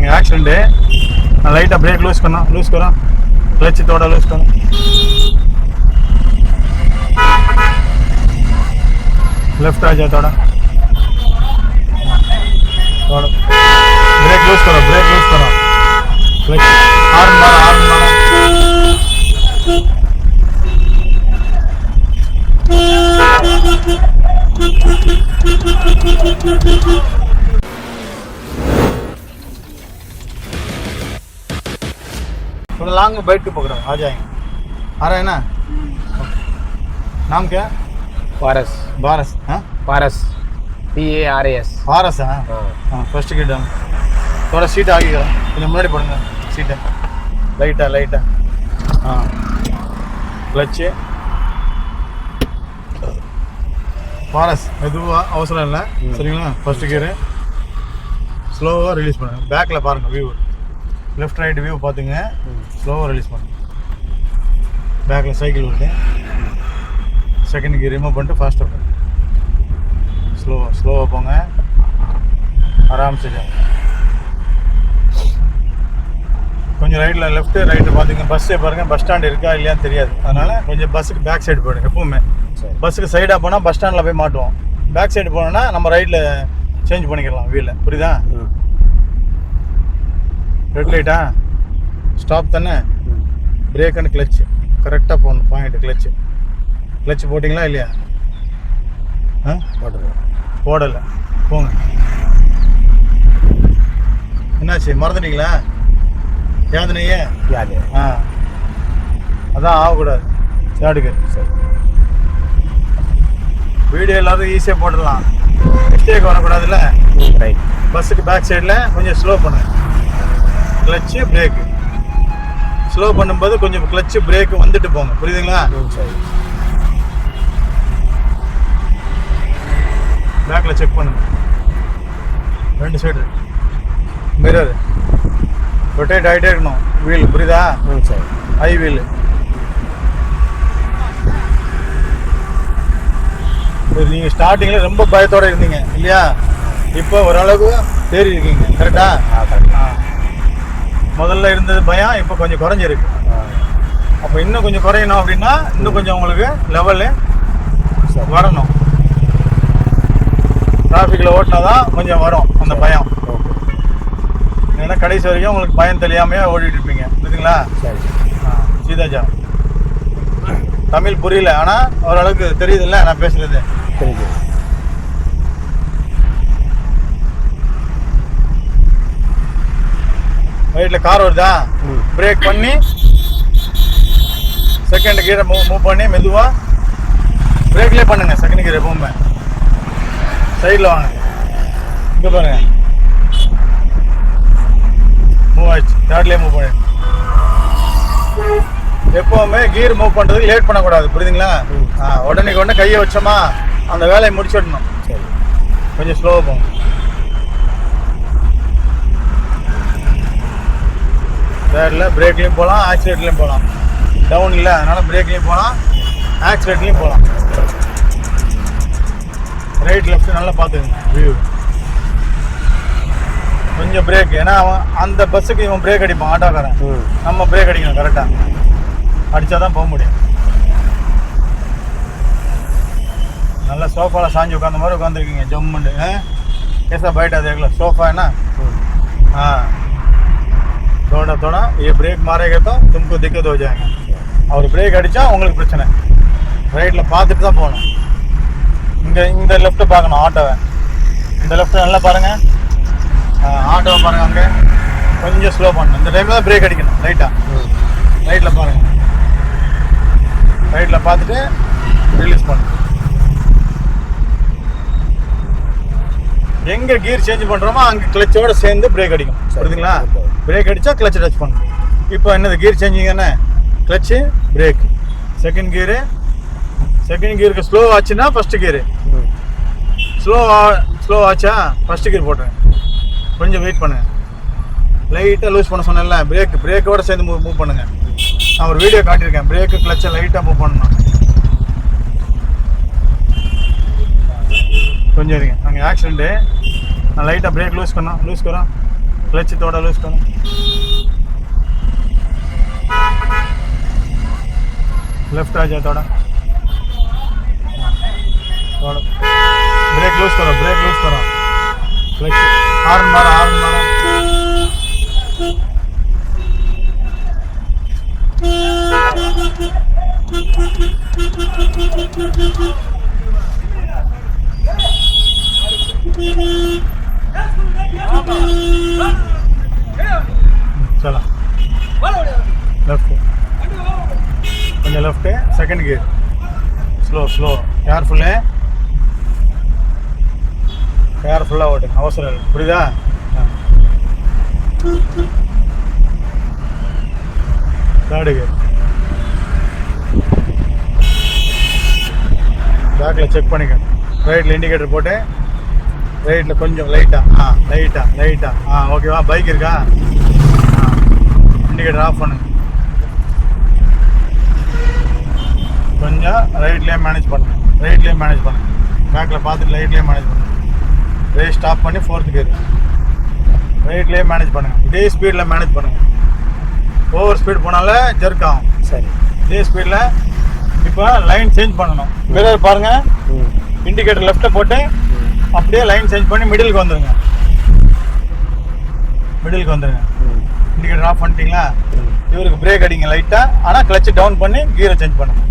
आगे एक्सीडेंट है light break loose करना लूज करो क्लच थोड़ा लूज करो लेफ्ट आ जाओ थोड़ा थोड़ा ब्रेक लूज करो ब्रेक लूज करो क्लच हार्न मारो हार्न मारो थोड़ा लॉन्ग में बैठ के पकड़ो आ जाएंगे आ रहा है ना नाम क्या पारस बारस हाँ Paras P A R A S Paras ah ah first கிட்ட தோட சீட் ஆகிக்கிறோம் கொஞ்சம் முன்னாடி போடுங்க சீட்டை லைட்டாக லைட்டாக ஆ கிளச்சு பாரஸ் மெதுவாக அவசரம் இல்லை ம். சரிங்களா ஃபர்ஸ்ட் கியரு ஸ்லோவாக ரிலீஸ் பண்ணுங்க பேக்கில் பாருங்கள் வியூ லெஃப்ட் ரைட் வியூ பார்த்துங்க ஸ்லோவாக ரிலீஸ் பண்ணுங்க பேக்கில் சைக்கிள் வருது. செகண்ட் கீர் ரிமூவ் பண்ணிட்டு ஃபாஸ்ட்டாக போங்க ஸ்லோவாக ஸ்லோவாக போங்க. ஆராம்சே கொஞ்சம் ரைட்டில் லெஃப்ட்டு ரைட்டு பார்த்தீங்க பஸ்ஸே பாருங்கள் பஸ் ஸ்டாண்ட் இருக்கா இல்லையான்னு தெரியாது. அதனால் கொஞ்சம் பஸ்ஸுக்கு பேக் சைடு போயிடும் எப்பவுமே. பஸ்ஸுக்கு சைடாக போனால் பஸ் ஸ்டாண்டில் போய் மாட்டுவோம். பேக் சைடு போனோன்னா நம்ம ரைட்டில் சேஞ்ச் பண்ணிக்கலாம் வீலை புரியுதா? ரெட் லைட்டா ஸ்டாப் தானே? பிரேக் அண்ட் கிளச்சு கரெக்டாக போகணும் பாயிண்ட் கிளச்சு கிளச்சு போட்டிங்களா இல்லையா? ஆ? போட்டுருங்க போடலை. போங்க. என்னாச்சு மறந்துட்டீங்களா? யாதுனையே யாரு? ஆ. அதான் ஆகக்கூடாது. தேடுக்கு சரி. வீடியோ எல்லாரும் ஈஸியாக போட்டுடலாம். மிஸ்டேக் வரக்கூடாதுல்ல? ரைட் பஸ்ஸுக்கு பேக் சைடில் கொஞ்சம் ஸ்லோ பண்ணுங்க. கிளச்சு பிரேக்கு ஸ்லோ பண்ணும்போது கொஞ்சம் கிளச்சு பிரேக் வந்துட்டு போங்க புரியுதுங்களா? பேக்கில் செக் பண்ணுங்க. ரெண்டு சைடு மிரர் ரொட்டேட் ஆகிட்டே இருக்கணும். வீல் புரியுதா? சரி. ஹை வீல் நீங்கள் ஸ்டார்டிங்கில் ரொம்ப பயத்தோட இருந்தீங்க இல்லையா? இப்போ ஓரளவுக்கு தேறி இருக்கீங்க கரெக்ட் முதல்ல இருந்தது பயம் இப்போ கொஞ்சம் குறைஞ்சிருக்கு. அப்போ இன்னும் கொஞ்சம் குறையணும் அப்படின்னா இன்னும் கொஞ்சம் உங்களுக்கு லெவலு வரணும். டிராஃபிக்கில் ஓட்டினா தான் கொஞ்சம் வரும் அந்த பயம். ஏன்னா கடைசி வரைக்கும் உங்களுக்கு பயம் தெரியாமையே ஓடிட்டு இருப்பீங்க. புரியுதுங்களா? சரி. சீதாஜா. தமிழ் புரியல ஆனால் ஓரளவுக்கு தெரியுதுல்ல நான் பேசுறது? தெரியுது. ரைட்டில் கார் வருதா? பிரேக் பண்ணி செகண்ட் கியரை மூவ் மூவ் பண்ணி மெதுவாக பிரேக்லேயே பண்ணுங்க செகண்ட் கியர் எப்பவுமே. சைடில் வாங்க. இங்கே பாருங்க. மூவ் ஆயிடுச்சு. தேர்ட்லேயே மூவ் பண்ணி எப்பவுமே கியர் மூவ் பண்ணுறதுக்கு லேட் பண்ணக்கூடாது. புரியுதுங்களா? உடனே உடனே கையை வச்சோமா அந்த வேலையை முடிச்சிடணும். சரி. கொஞ்சம் ஸ்லோவாக போங்க. ரேடில் பிரேக்லேயும் போகலாம் ஆக்சிலேட்லேயும் போகலாம் டவுன் இல்லை அதனால் பிரேக்லேயும் போகலாம் ஆக்சிலேட்லேயும் போகலாம் ரைட் லெஃப்ட் நல்லா பார்த்துக்கங்க வியூ கொஞ்சம் பிரேக் ஏன்னா அவன் அந்த பஸ்ஸுக்கு இவன் பிரேக் அடிப்பான் ஆட்டோக்காரன். நம்ம பிரேக் அடிக்கணும் கரெக்டாக அடித்தா தான் போக முடியும். நல்லா சோஃபாவில் சாஞ்சி உட்காந்த மாதிரி உட்காந்துருக்கீங்க ஜம்முண்டு கேசா போயிட்டு அது சோஃபா என்ன? ஆ. ना ம் हाँ थोड़ा थोड़ा ये ब्रेक मारेगा तो तुमको दिक्कत हो जाएगा அவர் பிரேக் அடித்தா உங்களுக்கு பிரச்சனை ரைட்டில் பார்த்துட்டு தான் போகணும் இங்கே இந்த லெஃப்ட்டை பார்க்கணும் ஆட்டோவை இந்த லெஃப்ட் நல்லா பாருங்கள் ஆட்டோவை பாருங்கள் அங்கே கொஞ்சம் ஸ்லோ பண்ணணும் இந்த டைமில் தான் பிரேக் அடிக்கணும் லைட்டாக ம் ரைட்டில் பாருங்கள் ரைட்டில் பார்த்துட்டு ரிலீஸ் பண்ணு எங்கே கியர் சேஞ்ச் பண்ணுறோமோ அங்கே கிளச்சோட சேர்ந்து பிரேக் அடிக்கும். புரியுதுங்களா. பிரேக் அடித்தா கிளச் டச் பண்ணும். இப்போ என்னது கியர் சேஞ்சிங் தானே clutch brake second gear second கியருக்கு slow ஆச்சுன்னா ஃபஸ்ட்டு கியரு ம். ஸ்லோ ஸ்லோ ஆச்சா? ஃபர்ஸ்ட் கியர் போட்டுருங்க. கொஞ்சம் வெயிட் பண்ணுங்க. லைட்டாக லூஸ் பண்ண சொன்னேன்ல பிரேக் பிரேக்கோட சேர்ந்து மூவ் மூவ் பண்ணுங்க. நான் ஒரு வீடியோ காட்டியிருக்கேன். பிரேக்கு கிளச்சை லைட்டாக மூவ் பண்ணணும். கொஞ்சம் இருங்க அங்கே ஆக்சிடெண்ட்டு நான் லைட்டாக பிரேக் லூஸ் பண்ணோம் லூஸ் பண்ணோம் கிளச்சத்தோட லூஸ் பண்ணோம் லெஃப்ட் ஆஜாத்தோட தோட பிரேக் லூஸ் பண்ணோம் பிரேக் லூஸ் பண்ணோம் கிளச் ஹார்ன் மாற ஹார்ன் மாற Thank you. चला लेफ्ट கொஞ்சம் left second gear slow slow careful கேர்ஃபுல்லாக ஓட்டுங்க அவசரம் இல்லை புரியுதா தேர்டு கியர் பேக்கில் செக் பண்ணிக்கணும் ரைட்டில் இண்டிகேட்டர் போட்டு ரைட்டில் கொஞ்சம் லைட்டாக ஆ லைட்டாக லைட்டாக ஆ ஓகேவா பைக் இருக்கா? ஆ இண்டிகேட்டர் ஆஃப் பண்ணுங்க. கொஞ்சம் ரைட்லேயே மேனேஜ் பண்ணுங்க. ரைட்லேயே மேனேஜ் பண்ணுங்க. பேக்கில் பார்த்துட்டு ரைட்லேயே மேனேஜ் பண்ணுங்க. ரேஸ் ஸ்டாப் பண்ணி ஃபோர்த்து கேர் ரைட்லேயே மேனேஜ் பண்ணுங்க. இதே ஸ்பீடில் மேனேஜ் பண்ணுங்க. ஓவர் ஸ்பீட் போனால ஜெர்க் ஆகும். சரி. இதே ஸ்பீடில் இப்போ லைன் சேஞ்ச் பண்ணணும். மிரர் பாருங்க. ம். இண்டிகேட்டர் லெஃப்ட்டில் போட்டு அப்படியே லைன் சேஞ்ச் பண்ணி மிடிலுக்கு வந்துருங்க. மிடிலுக்கு வந்துருங்க. ம் இண்டிகேட்டர் ஆஃப் பண்ணிட்டீங்களா? இவருக்கு பிரேக் அடிங்க லைட்டாக ஆனால் கிளச் டவுன் பண்ணி கீரை சேஞ்ச் பண்ணுங்க.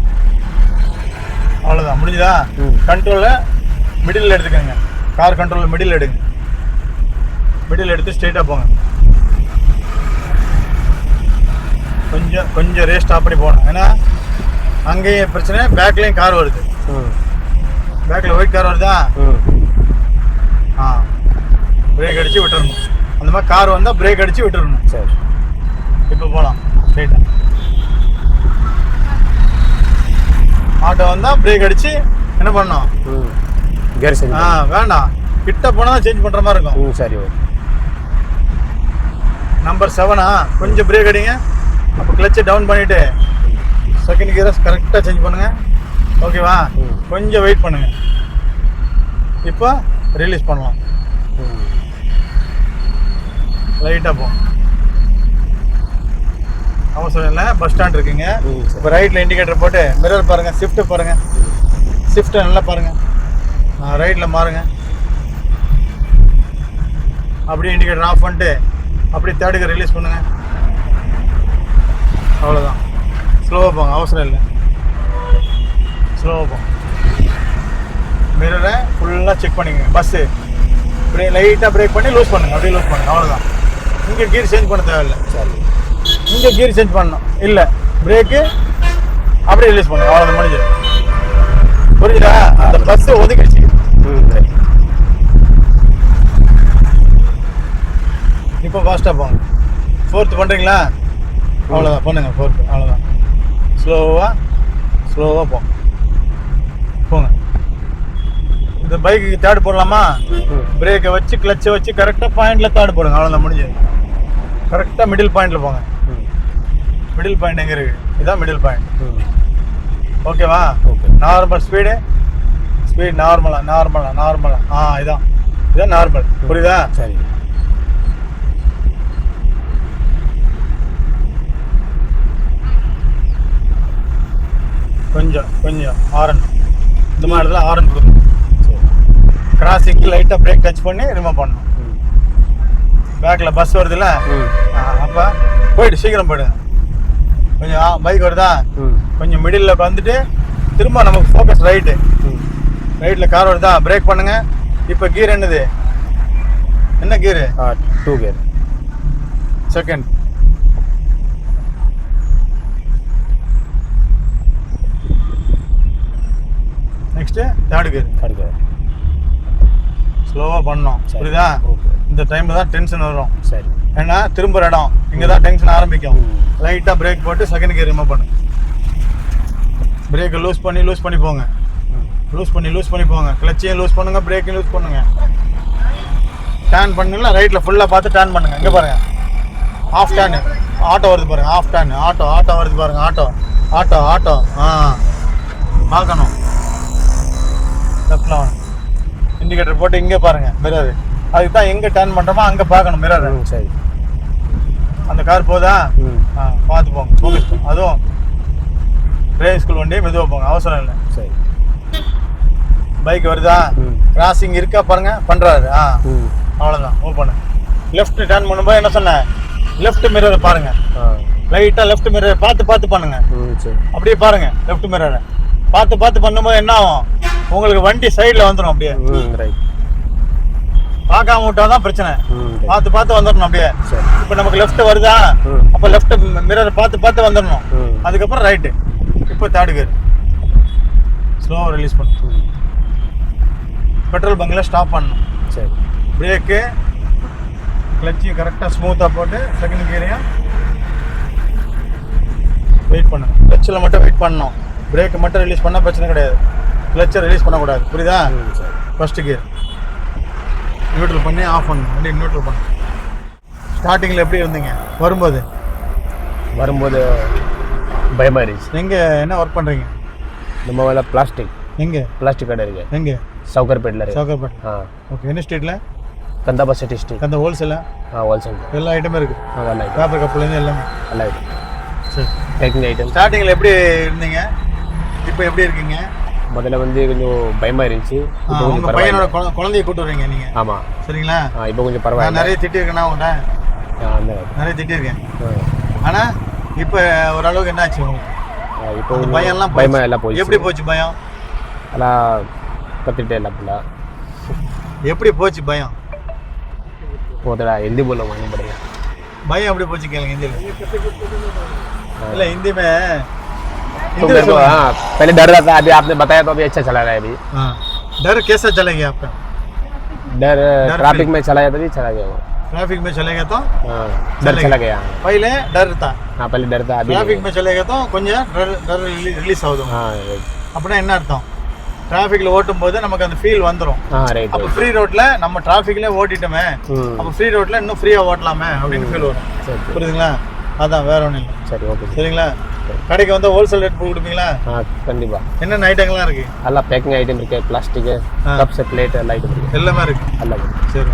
அவ்வளோதான் முடிஞ்சுதா. கண்ட்ரோலில் மிடில் எடுத்துக்கோங்க. கார் கண்ட்ரோலில் மிடில் எடுங்க. மிடில் எடுத்து ஸ்ட்ரெயிட்டாக போங்க. கொஞ்சம் கொஞ்சம் ரேஸ் ஸ்டாப் பண்ணி போகணும். ஏன்னா அங்கேயும் பிரச்சனை பேக்லேயும் கார் வருது. பேக்கில் ஒயிட் கார் வருதா? ஆ. பிரேக் அடித்து விட்டுறணும். அந்த மாதிரி கார் வந்தால் பிரேக் அடித்து விட்டுறணும். சரி. இப்போ போகலாம் ஸ்ட்ரெயிட்டாக ஆட்டோ வந்தால் பிரேக் அடித்து என்ன பண்ணணும்? ம். கேர் ஆ வேண்டாம். கிட்ட போனால் சேஞ்ச் பண்ணுற மாதிரி இருக்கும். ம் சரி ஓகே. நம்பர் செவனா கொஞ்சம் பிரேக் அடிங்க. அப்போ கிளச்சை டவுன் பண்ணிவிட்டு செகண்ட் கியரை கரெக்டாக சேஞ்ச் பண்ணுங்க. ஓகேவா ம். கொஞ்சம் வெயிட் பண்ணுங்க. இப்போ ரிலீஸ் பண்ணலாம். லைட்டாக போகும். அவசரம் இல்லை பஸ் ஸ்டாண்ட் இருக்குங்க. இப்போ ரைட்டில் இண்டிகேட்டர் போட்டு மிரர் பாருங்கள் ஷிஃப்ட்டு பாருங்கள் ஷிஃப்ட்டை நல்லா பாருங்கள் ரைட்டில் மாறுங்க. அப்படியே இண்டிகேட்டர் ஆஃப் பண்ணிட்டு அப்படியே தேர்டுக்கு ரிலீஸ் பண்ணுங்க. அவ்வளோதான் ஸ்லோவாக போங்க. அவசரம் இல்லை. ஸ்லோவாக போங்க. மிரரை ஃபுல்லாக செக் பண்ணிக்கங்க. பஸ்ஸு பிரே லைட்டாக பிரேக் பண்ணி லூஸ் பண்ணுங்க. அப்படியே லூஸ் பண்ணுங்க. அவ்வளோதான் இங்கே கீர் சேஞ்ச் பண்ண தேவையில்லை. சரி. இங்கே கீர் சேஞ்ச் பண்ணணும். இல்லை பிரேக்கு அப்படியே ரிலீஸ் பண்ணுங்க. அவ்வளோதான் முடிஞ்சு புரியுதா? அந்த பஸ்ஸு ஒதுக்கிடுச்சு. இப்போ ஃபாஸ்ட்டாக போங்க. ஃபோர்த்து பண்ணுறீங்களா அவ்வளோதான் பண்ணுங்க ஃபோர்த்து அவ்வளோதான் ஸ்லோவாக ஸ்லோவாக போங்க. போங்க. இந்த பைக்கு தேர்ட் போடலாமா? பிரேக்கை வச்சு கிளச்சை வச்சு கரெக்டாக பாயிண்டில் தேர்ட் போடுங்க. அவ்வளோதான் முடிஞ்சது. கரெக்டாக மிடில் பாயிண்டில் போங்க. மிடில் பாயிண்ட் எங்கே இருக்குது இதான் மிடில் பாயிண்ட் ம் ஓகேவா ஓகே நார்மல் ஸ்பீடு ஸ்பீட் நார்மலா நார்மலா நார்மலா ஆ இதான். இதான் நார்மல் புரியுதா? சரி. கொஞ்சம் கொஞ்சம் ஆரன். இந்த மாதிரி இடத்துல ஆரன் கொடுக்கணும் கிராசிங் லைட்டாக பிரேக் டச் பண்ணி ரிமூவ் பண்ணணும். பேக்கில் பஸ் வருதுல்ல? அப்போ போயிட்டு சீக்கிரம் போயிடுங்க கொஞ்சம் பைக் வருதா? கொஞ்சம் மிடில் வந்துட்டு திரும்ப நமக்கு ஃபோக்கஸ் ரைட்டு ரைட்டில் கார் வருதா? பிரேக் பண்ணுங்க. இப்போ கீர் என்னது? என்ன gear two gear second next third gear அடுக்க ஸ்லோவாக பண்ணோம். புரியுதா? இந்த டைமில் தான் டென்ஷன் வரும். சரி. ஏன்னா திரும்புற இடம். இங்கே தான் டென்ஷன் ஆரம்பிக்கும். லைட்டாக பிரேக் போட்டு செகண்ட் கியர் ரிமூவ் பண்ணு. பிரேக்கை லூஸ் பண்ணி லூஸ் பண்ணி போங்க. லூஸ் பண்ணி லூஸ் பண்ணி போங்க. கிளச்சையும் லூஸ் பண்ணுங்க பிரேக்கையும் லூஸ் பண்ணுங்க. டேர்ன் பண்ணுங்களா ரைட்டில் ஃபுல்லாக பார்த்து டேர்ன் பண்ணுங்க. இங்கே பாருங்க. ஆஃப் டேர்ன் ஆட்டோ வருது பாருங்க. ஆஃப் டேர்ன் ஆட்டோ ஆட்டோ வருது பாருங்க. ஆட்டோ ஆட்டோ ஆட்டோ ஆ. பார்க்கணும். லெஃப்டில் இண்டிகேட்டர் போட்டு இங்கே பாருங்க மிரர் அதுக்கு தான் எங்கே டர்ன் பண்ணுறோமோ அங்கே பார்க்கணும் மிரர் சரி. அந்த கார் போதா? ஆ பார்த்து போங்க. அதுவும் டிரைவிங் ஸ்கூல் வண்டி மெதுவாக போங்க அவசரம் இல்லை. சரி. பைக் வருதா? கிராசிங் இருக்கா பாருங்க பண்ணுறாரு ஆ அவ்வளோதான் மூவ் பண்ணு லெஃப்ட் டர்ன் பண்ணும்போது என்ன சொன்னேன் லெஃப்ட் மிரரை பாருங்க. ஆ. லைட்டாக லெஃப்ட் மிரர் பார்த்து பார்த்து பண்ணுங்க. அப்படியே பாருங்க லெஃப்ட் மிரரை பார்த்து பார்த்து பண்ணும்போது என்ன ஆகும்? உங்களுக்கு வண்டி சைடில் வந்துடும் அப்படியே. ரைட் பார்க்காம விட்டா தான் பிரச்சனை. பார்த்து பார்த்து வந்துடணும் அப்படியே. சரி. இப்போ நமக்கு லெஃப்ட் வருதா? அப்போ லெஃப்ட் மிரரை பார்த்து பார்த்து வந்துடணும் அதுக்கப்புறம் ரைட்டு இப்போ தேர்டு கியர் ஸ்லோவாக ரிலீஸ் பண்ணணும் ம். பெட்ரோல் பங்கில் ஸ்டாப் பண்ணணும் சரி. பிரேக்கு கிளச்சையும் கரெக்டாக ஸ்மூத்தாக போட்டு செகண்ட் கியரையும் வெயிட் பண்ணணும் கிளச்சில் மட்டும் வெயிட் பண்ணணும். பிரேக்கை மட்டும் ரிலீஸ் பண்ணால் பிரச்சனை கிடையாது. கிளச்சை ரிலீஸ் பண்ணக்கூடாது. புரியுதா? ஃபஸ்ட்டு கியர் நியூட்ரல் பண்ணி ஆஃப் பண்ணணும் வண்டி நியூட்ரல் பண்ணணும் ஸ்டார்டிங்கில் எப்படி இருந்தீங்க? வரும்போது? வரும்போது பயமாக இருந்துச்சு எங்கே என்ன ஒர்க் பண்ணுறீங்க நம்ம வேலை பிளாஸ்டிக் எங்கே? பிளாஸ்டிக் கடை இருக்கு. எங்கே? சவுகர்பேட்டில் இருக்கு. சவுகர்பேட் ஆ. ஓகே என்ன ஸ்ட்ரீட்டில் கந்தாபா சிட்டி ஸ்ட்ரீட் அந்த ஹோல்சேலாக ஆ? ஹோல்சேல் எல்லா ஐட்டமும் இருக்குது ஆ நல்ல ஐட்டம் பேப்பர் கப்புலேருந்து எல்லாமே. நல்ல ஐட்டம் சரி. பேக்கிங் ஐட்டம் ஸ்டார்டிங்கில் எப்படி இருந்தீங்க? இப்போ எப்படி இருக்கீங்க? முதல்ல வந்து கொஞ்சம் பயமாக இருந்துச்சு. கொஞ்சம் உங்கள் பையனோட பரவாயில்ல குழந்தைய கூட்டு வரீங்க நீங்கள் ஆமாம் சரிங்களா? இப்போ கொஞ்சம் பரவாயில்ல. நிறைய திட்டிருக்கேண்ணா உங்கள்கிட்ட அந்த நிறைய திட்டிருக்கேன் ஆ, ஆனால் இப்போ ஓரளவுக்கு என்னாச்சு உங்களுக்கு? இப்போ அந்த பயம்லாம் போச்சு. பயமாக எல்லாம் போயிடுச்சு எப்படி போச்சு பயம்? எல்லாம் கற்றுக்கிட்டே எல்லாம் ஃபுல்லாக எப்படி போச்சு பயம்? போதடா ஹிந்தி போல பயம் படுங்க பயம் எப்படி போச்சு கேளுங்க ஹிந்தியில். இல்லை ஹிந்தியுமே तो हिंदी मेरे में को बोलो। हाँ पहले डर रहा था अभी आपने बताया तो अभी अच्छा चला रहा है अभी हाँ डर कैसा चलेगा आपका डर डर ट्रैफिक feel- में चला जाता भी चला गया वो ट्रैफिक में चलेगा तो हाँ डर चलेगा। चला गया पहले डर था हाँ पहले डर था अभी ट्रैफिक में चलेगा तो கொஞ்சம் डर डर ரிலீஸ் ஆகுது हाँ राइट அப்படின்னா என்ன அர்த்தம் டிராஃபிக்ல ஓட்டும் போது நமக்கு அந்த ஃபீல் வந்துடும் हाँ राइट அப்போ ஃப்ரீ ரோட்ல நம்ம டிராஃபிக்ல ஓட்டிட்டோமே हम्म அப்போ ஃப்ரீ ரோட்ல இன்னும் ஃப்ரீயா ஓட்டலாமே அப்படின்னு ஃபீல் வரும் சரி புரியுதுங்களா அதான் வேற ஒன்றும் இல்லை. சரி ஓகே சரிங்களா? கடைக்கு வந்து ஹோல்சேல் ரேட் கொடுப்பீங்களா? ஆ கண்டிப்பாக என்னென்ன ஐட்டங்கள்லாம் இருக்குது எல்லாம் பேக்கிங் ஐட்டம் இருக்குது பிளாஸ்டிக்கு கப்ஸ் பிளேட் எல்லா ஐட்டம் இருக்குது எல்லாமே இருக்குது எல்லாமே. சரி